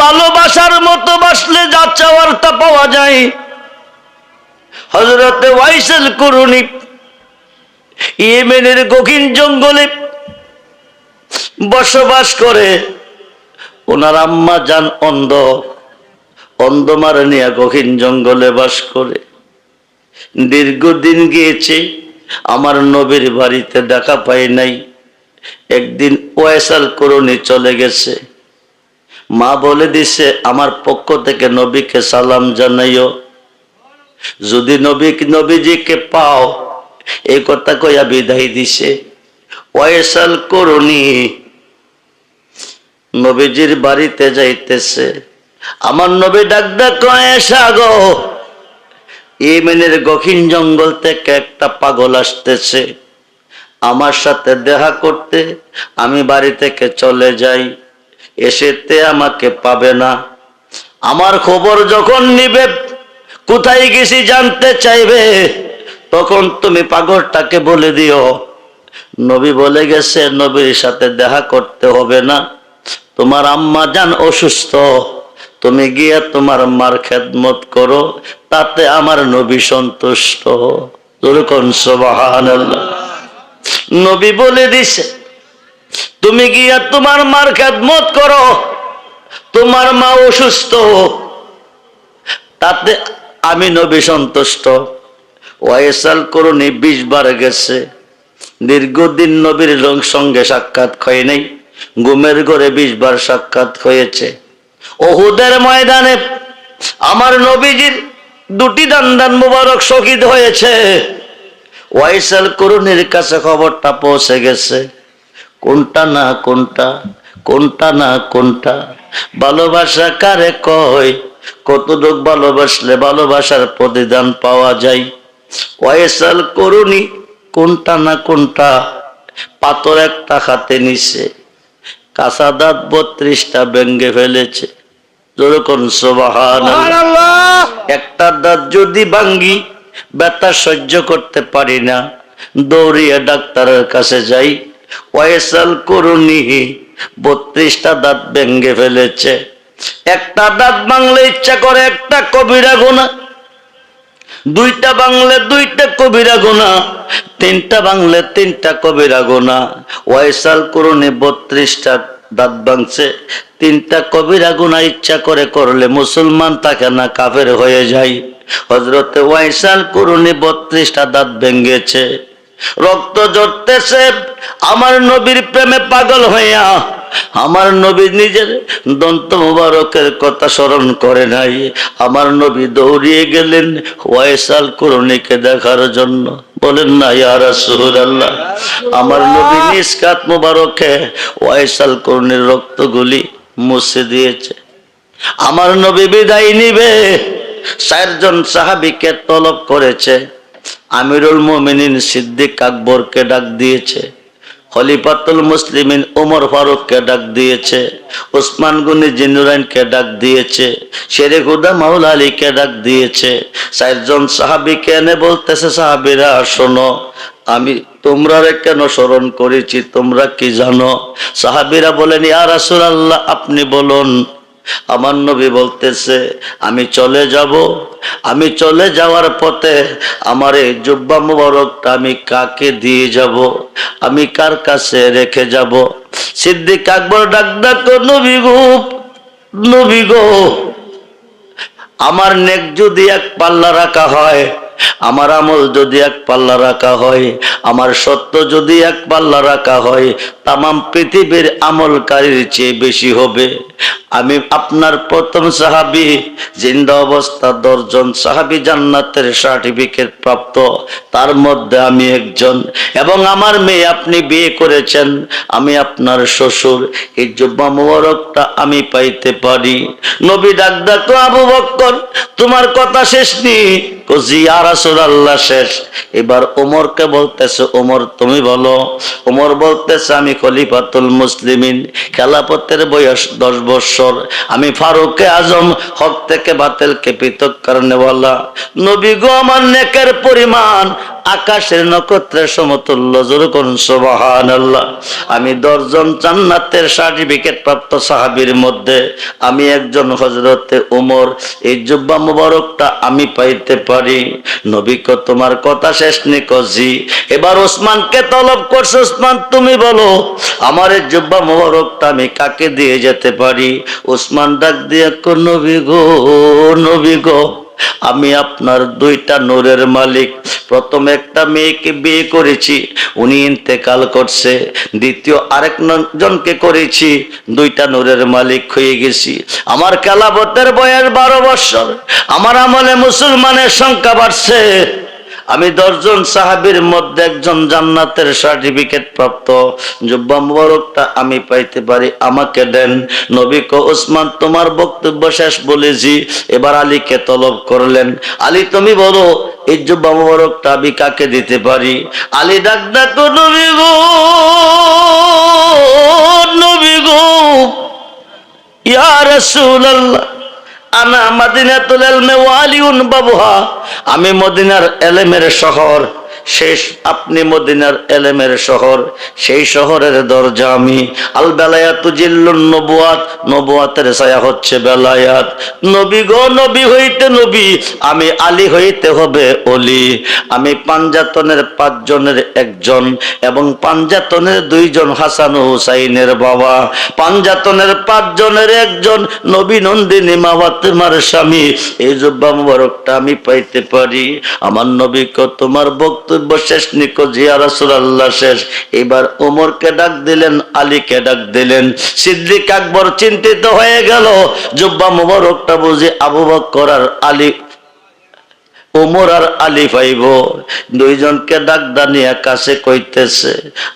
ভালোবাসার মতো বাসলে যা চাওয়ার তা পাওয়া যায়। হজরতে ওয়াইসেল করুনি, ইয়েমেনের গভীর জঙ্গলে বসবাস করে। ওনার আম্মা যান অন্ধ অন্ধ নিয়ে গহীন জঙ্গলে বাস করে। দীর্ঘদিন গিয়েছে, আমার নবীর বাড়িতে দেখা পাই নাই। একদিন ওয়েসাল করুনি চলে গেছে। মা বলে দিছে, আমার পক্ষ থেকে নবীকে সালাম জানাইও। যদি নবী, নবীজিকে পাও এই কথা কইয়া বিদায় দিছে। ওয়েসাল করুনি নবীজির বাড়িতে যাইতেছে। আমার নবী ডাক ডাক এসা গো ইমেনের গখিন জঙ্গল থেকে একটা পাগল আসতেছে। আমার সাথে দেখা করতে, আমি বাড়ি থেকে চলে যাই। এসেতে আমাকে পাবে না। আমার খবর যখন নিবে, কোথায় গেছি জানতে চাইবে? তখন তুমি পাগলটাকে বলে দিও। নবী বলে গেছে, নবীর সাথে দেখা করতে হবে না। তোমার আম্মা যান অসুস্থ। তুমি গিয়ে তোমার মার খেদমত করো, তাতে আমার নবী সন্তুষ্ট। নবী বলে দিছে তুমি গিয়া তোমার মার খেদমত করো। তোমার মা অসুস্থ। তাতে আমি নবী সন্তুষ্ট। ওয়াইসাল করুনি বিশ বার গেছে। দীর্ঘদিন নবীর সঙ্গে সাক্ষাৎ হয় নাই। গুমের ঘরে বিশ বার সাক্ষাৎ হয়েছে। ওহুদের ময়দানে আমার নবীজির দুটি দান্দান মুবারক শহীদ হয়েছে। ওয়াইসাল করুনির কাছে খবরটা পৌঁছে গেছে। কোনটা না কোনটা কোনটা না কোনটা? ভালোবাসা কারে কয়? কতটুক ভালোবাসলে ভালোবাসার প্রতিদান পাওয়া যায়? ওয়াইসাল করুনি কোনটা না কোনটা? পাথর একটা হাতে নিছে কাঁচা দাঁত বত্রিশটা ব্যঙ্গে ফেলেছে। যেরকম সোবাহান একটা দাঁত যদি ভাঙ্গি ব্যথা সহ্য করতে পারি না। দৌড়িয়ে ডাক্তারের কাছে যাই ওয়েসাল করুনি, বত্রিশটা দাঁত ভেঙ্গে ফেলেছে। একটা দাঁত বাংলে ইচ্ছা করে, একটা কবিরা গোনা দুইটা বাংলে দুইটা কবিরা গোনা তিনটা বাংলে তিনটা কবিরা গোনা ওয়াইসাল করুনি, বত্রিশটা দাঁত ভাঙছে। তিনটা কবিরা গুণা ইচ্ছা করে করলে মুসলমান থাকে না কাফের হয়ে যায়। হজরতে ওয়াইসাল করুনি, বত্রিশটা দাঁত ভেঙ্গেছে রক্ত জড়তেছে আমার নবীর প্রেমে পাগল হইয়া আমার নবী নিজের দন্ত মুবারকের কথা স্মরণ করে নাই। আমার নবী দৌড়িয়ে গেলেন ওয়াইসাল করুনিকে দেখার জন্য। বলেন না ইয়ারা সুর আল্লাহ আমার নবী নিষ্কাত মুবারকে ওয়াইসাল করুনির রক্তগুলি মুছে দিয়েছে। আমার নবী বিদায় নিবে চারজন সাহাবিকে তলব করেছে। আমিরুল মোমিনিন সিদ্দিক আকবরকে ডাক দিয়েছে, খলিফাতুল মুসলিমিন ওমর ফারুককে ডাক দিয়েছে ওসমান গনি জিনুরাইনকে ডাক দিয়েছে শেরে মাউলা আলীকে ডাক দিয়েছে, চারজন সাহাবিকে এনে বলতেছে, সাহাবিরা, শোনো, আমি তোমরা কেন স্মরণ করেছি, তোমরা কি জানো? সাহাবিরা বলেন, ইয়া রাসূলুল্লাহ, আপনি বলুন আমার নবী বলতেছে, আমি চলে যাব। আমি চলে যাওয়ার পথে আমার এই জুব্বা মুবারকটা আমি কাকে দিয়ে যাব? আমি কার কাছে রেখে যাব? সিদ্দিক আকবর ডাক ডাক, নবী গো নবী গো, আমার নেক যদি এক পাল্লা রাখা হয়, আমার আমল যদি এক পাল্লা রাখা হয়, আমার সত্য যদি এক পাল্লা রাখা হয়, তামাম পৃথিবীর আমলকারীর চেয়ে বেশি হবে। আমি আপনার প্রথম সাহাবি, জিন্দা অবস্থা দশজন সাহাবি জান্নাতের সার্টিফিকেট প্রাপ্ত। তার মধ্যে আমি একজন। এবং আমার মেয়ে আপনি বিয়ে করেছেন, আমি আপনার শ্বশুর। এই জুব্বা মোবারকটা আমি পাইতে পারি। নবী ডাক ডাকো আবু বক্কর, তোমার কথা শেষ নি আর শেষ। এবার ওমরকে বলতেছে, ওমর, তুমি বলো। ওমর বলতেছে, আমি খলিফাতুল মুসলিমিন। খেলাপথের বয়স দশ বৎসর আমি ফারুকে আজম, হক থেকে বাতিলকে পৃথক কারণে বলা নবী গো, আমার নেকের পরিমাণ আকাশের নক্ষত্রের সমতুল্য জোর করুন সোবাহান আল্লাহ আমি দশজন জান্নাতের সার্টিফিকেট প্রাপ্ত সাহাবীর মধ্যে আমি একজন হজরতে উমর। এই জুব্বা মুবারকটা আমি পাইতে পারি। নবীকে তোমার কথা শেষ নিকজি এবার ওসমানকে তলব করছে, ওসমান, তুমি বলো, আমার এই জুব্বা মুবারকটা আমি কাকে দিয়ে যেতে পারি? ওসমান ডাক দিয়ে নবী গো নবী গো। আমি আপনার দুইটা নূরের মালিক। প্রথম একটা মেয়েকে বিয়ে করেছি, উনি ইন্তেকাল করছে। দ্বিতীয় আরেক জনকে করেছি, দুইটা নূরের মালিক হয়ে গেছি। আমার কালাবতের বয়স বারো বছর। আমার আমলে মুসলমানের সংখ্যা বাড়ছে। আমি দশজন সাহাবীর মধ্যে একজন জান্নাতের সার্টিফিকেট প্রাপ্ত। জুব্বা মুবারকটা আমি পাইতে পারি, আমাকে দেন। নবী কো, ওসমান, তোমার বক্তব্য শেষ বলেছি, এবার আলীকে তলব করলেন। আলী, তুমি বলো, এই জুব্বা মুবারকটা আমি কাকে দিতে পারি? আলী, ডাক ডাকো নবী গো নবী গো, ইয়া রাসূলুল্লাহ। বাবুহা। আমি মদিনার এলেমের শহর শেষ। আপনি মদিনার এলেমের শহর, সেই শহরের দরজা আমি। আল বেলায়াতু জিল্লুন নবুয়াত, নবুয়াতের ছায়া হচ্ছে বেলায়াত। নবী গো, নবী হইতে নবী, আমি আলী হইতে হবে অলি। আমি পাঞ্জাতনের পাঁচজনের একজন এবং পাঞ্জাতনের দুইজন হাসান হুসাইনের বাবা। পাঞ্জাতনের পাঁচজনের একজন নবী নন্দিনী মা ফাতেমার স্বামী। এই জব্বা মুবারকটা আমি পাইতে পারি। আমার নবীকে তোমার বক্তব্য শেষ নিকো জিয়া রাসূলুল্লাহ, শেষ। এবার ওমরকে ডাক দিলেন, আলীকে ডাক দিলেন। সিদ্দিক আকবর চিন্তিত হয়ে গেল। জুব্বা মুবারকটা বুঝি আবু বকর আর আলী ওমর আর আলী পাইব দুইজনকে ডাক দানিয়া কাছে কইতেছে,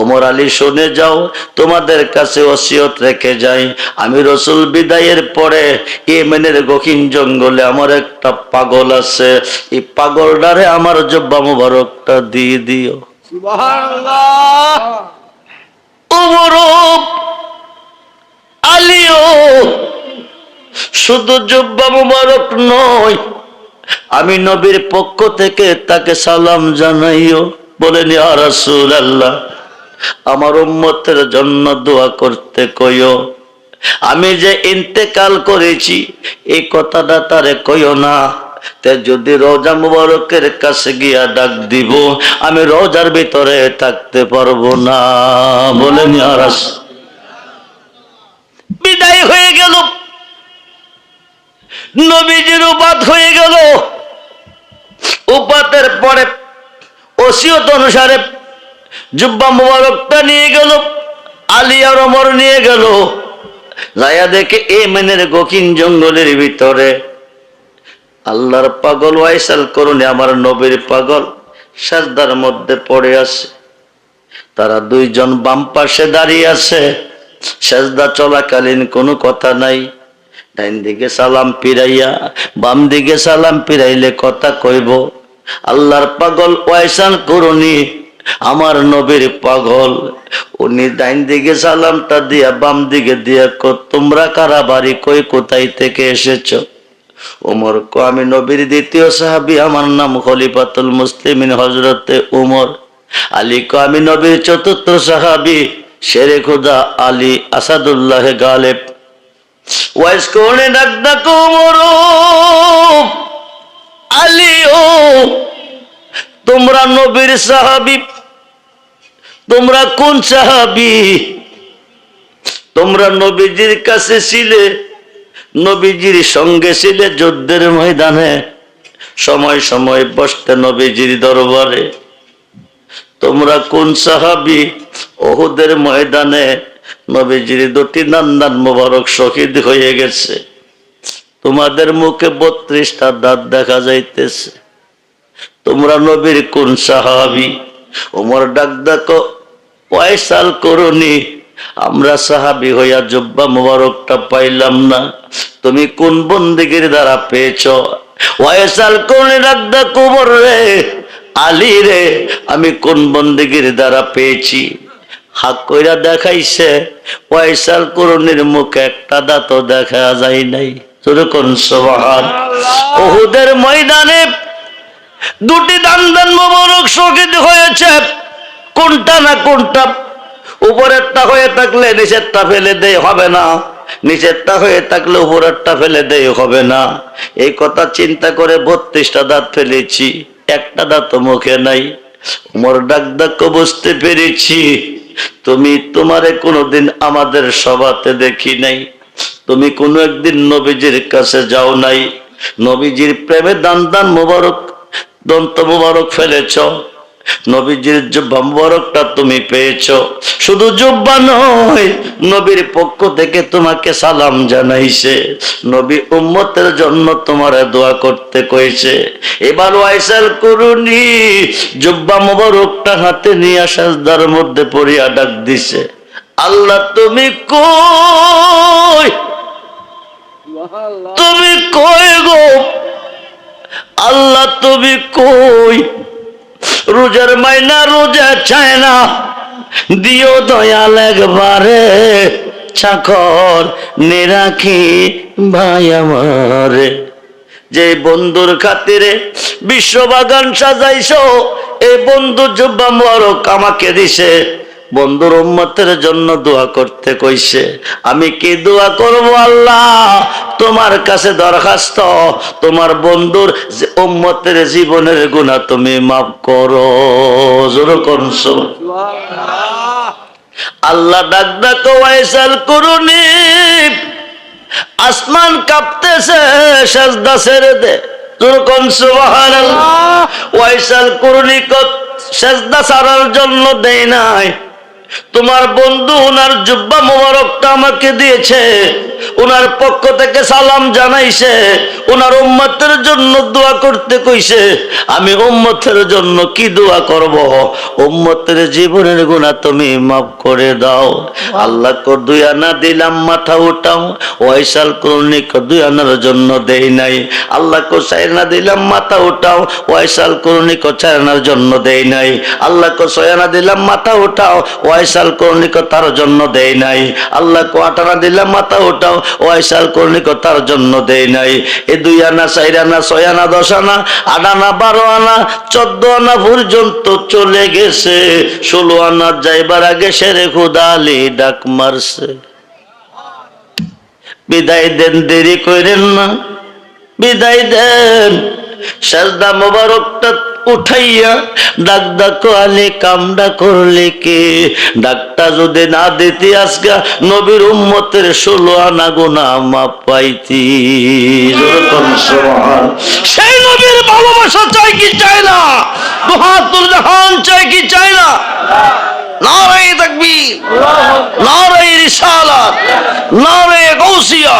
ওমর আলী, শুনে যাও, তোমাদের কাছে ওসিয়ত রেখে যাই। আমি রসুল বিদায়ের পরে ইয়েমেনের গখিন জঙ্গলে আমার একটা পাগল আছে। এই পাগলটারে আমার জব্বা মুবারকটা দিয়ে দিও। আলীও শুধু জব্বা মুবারক নয় আমি নবীর পক্ষ থেকে তাকে সালাম জানাইও। বলেন রাসূলুল্লাহ, আমার উম্মতের জন্য দোয়া করতে কইও। আমি যে ইন্তেকাল করেছি, এই কথাটা তারে কইও না। তে যদি রোজা মুবারকের কাছে গিয়া ডাক দিব, আমি রোজার ভিতরে থাকতে পারব না। বলেন বিদায় হয়ে গেল। নবীজির উপাত হয়ে গেল। উপাতের পরে ওসিয়ত অনুসারে জুব্বা মুবারকটা নিয়ে গেল, আলী আর ওমর নিয়ে গেল। যায়া দেখে এ মেনের গকিন জঙ্গলের ভিতরে। আল্লাহর পাগল ওয়াইসাল করুনি আমার নবীর পাগল সাজদার মধ্যে পড়ে আছে। তারা দুইজন বাম পাশে দাঁড়িয়ে আছে। সেজদা চলাকালীন কোনো কথা নাই। ডাইন দিকে সালাম পিরাইয়া বাম দিকে সালাম পিরাইলে কথা কইব, আল্লাহর পাগল ওয়াইসান করুনি, আমার নবীর পাগল। উনি ডাইন দিকে সালামটা দিয়া বাম দিকে দিয়া তোমরা কারা বাড়ি কই কোথায় থেকে এসেছ? ওমর কো, আমি নবীর দ্বিতীয় সাহাবি, আমার নাম খলিফাতুল মুসলিমিন হজরতে উমর। আলী কো, আমি নবীর চতুর্থ সাহাবি, শেরে খুদা আলী আসাদুল্লাহ গালেব। ওয়াইস কোনে ডাক ডাক উমর আলী ও তোমরা নবীর সাহাবি, তোমরা কোন সাহাবি? তোমরা নবীজির কাছে ছিলে, নবীজির সঙ্গে ছিলে যুদ্ধের ময়দানে। সময় সময় বসতে নবীজির দরবারে। তোমরা কোন সাহাবি? ওহুদের ময়দানে নবীজির দুটি নান্দান মোবারক শহীদ হয়ে গেছে। তোমাদের মুখে বত্রিশটা দাঁত দেখা যাইতেছে। তোমরা নবীর কোন সাহাবি? ওমর ডাক ডাকো পয়সাল করনি, আমরা সাহাবি হইয়া জব্বা মুবারকটা পাইলাম না। তুমি কোন বন্দিগির দ্বারা পেয়েছ? ওয়াইসাল করনি, ডাক ওমর রে, আলী রে, আমি কোন বন্দিগির দ্বারা পেয়েছি। হাক কইরা দেখাইছে পয়সাল করুনির মুখে একটা দাঁতও দেখা যায় নাই। তোর কোন সবাহান ওহুদের ময়দানে দুটি দান দান মোবারক শোকিত হয়েছে। কোনটা না কোনটা? উপরেরটা হয়ে থাকলে নিচেরটা ফেলে দেয় হবে না। নিচেরটা হয়ে থাকলে উপরেরটা ফেলে দেয় হবে না। এই কথা চিন্তা করে বত্রিশটা দাঁত ফেলেছি। একটা দাঁত মুখে নাই। উমর ডাক ডাক বুঝতে পেরেছি। তুমি তোমারে কোনোদিন আমাদের সভাতে দেখি নাই। তুমি কোনো একদিন নবীজির কাছে যাও নাই। নবীজির প্রেমে দান দান মোবারক, দন্ত মোবারক ফেলেছ। নবীজির জুব্বা মোবারকটা তুমি পেয়েছ। শুধু জুব্বা নয়, নবীর পক্ষ থেকে তোমাকে সালাম জানাইছে। নবী উম্মতের জন্য তোমার দোয়া করতে কইছে। এবার ওয়াইসাল করুনি জুব্বা মোবারকটা হাতে নিয়ে সাজদার মধ্যে পড়িয়া ডাক দিছে, আল্লাহ, তুমি কই? তুমি কই গো? আল্লাহ, তুমি কই? রোজার মাইনা, রোজা চায় না। দিও দয়াল একবারে, চাকর নিরাখি ভাই আমারে। যে বন্ধুর খাতিরে বিশ্ববাগান সাজাইছ এই বন্ধু জুব্বা মরক আমাকে দিছে। বন্ধুর উম্মতের জন্য দোয়া করতে কইছে, আমি কি দোয়া করব আল্লাহ? তোমার কাছে দরখাস্ত। তোমার বন্ধুর উম্মতের জীবনের গুণা তুমি মাফ করো। জোরে করছ আল্লাহ ডাক ডাক ওয়াইসাল করুনি, আসমান কাঁপতেছে, সাজদা ছেড়ে দে। তোর কোন সুবহানাল্লাহ। ওয়াইসাল করুনি কত সাজদা ছাড়ার জন্য দেয় নাই। তোমার বন্ধু ওনার জুব্বা মোবারকটা আমাকে দিয়েছে। ওনার পক্ষ থেকে সালাম জানাইছে। ওনার উম্মতের জন্য দোয়া করতে কইছে। আমি উম্মতের জন্য কি দোয়া করব? উম্মতের জীবনের গুণা তুমি মাফ করে দাও। আল্লাহ কো দুই আনা দিলাম, মাথা উঠাও। ওয়াইসাল করুনিক দুই আনার জন্য দেই নাই। আল্লাহ কো চাইনা দিলাম, মাথা উঠাও। ওয়াইসাল করুনিক চাইনার জন্য দেই নাই। আল্লাহ কো ছয়ানা দিলাম, মাথা উঠাও। ওয়াইসাল করুনিক তার জন্য দেই নাই। আল্লাহ কো আটানা দিলাম মাথা উঠাও ওয়াইসাল করুনিক তার জন্য দেই নাই। এ দুই আনা, চার আনা, ছয় আনা, দশ আনা, আট আনা, বারো আনা, চোদ্দ আনা পর্যন্ত চলে গেছে। ষোলো আনা যাইবার আগে সেরে খুদালি ডাক মারছে। বিদায় দেন, দেরি করেন না। বিদায় দেন। সাজদা মোবারকটা উঠাইয়া ডাক ডাক আলে কামডা করলে কে? ডাকটা যদি না দিতে, আজকা নবীর উম্মতের ষোলো আনা গোনা মা পাইতি। সেই নবীর ভালোবাসা চাই কি চাই না? দুহাতুল জাহান চাই কি চাই না? নারাই তাকবীর নারাই রিসালাত নারাই গৌসিয়া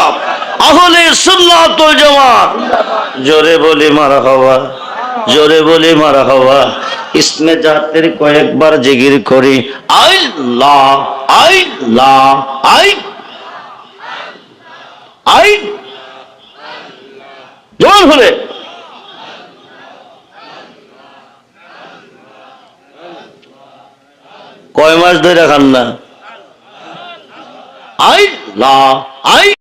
আহলে সুন্নাতুল জামাত। জোরে বলি মারা হওয়া জোরে বলি, মারা হওয়া ইসমে জাতের কয়েকবার জিগির করি। আই লা আই লা আই আই জোর হলে। কয় মাস ধরে খান না? আই লা আই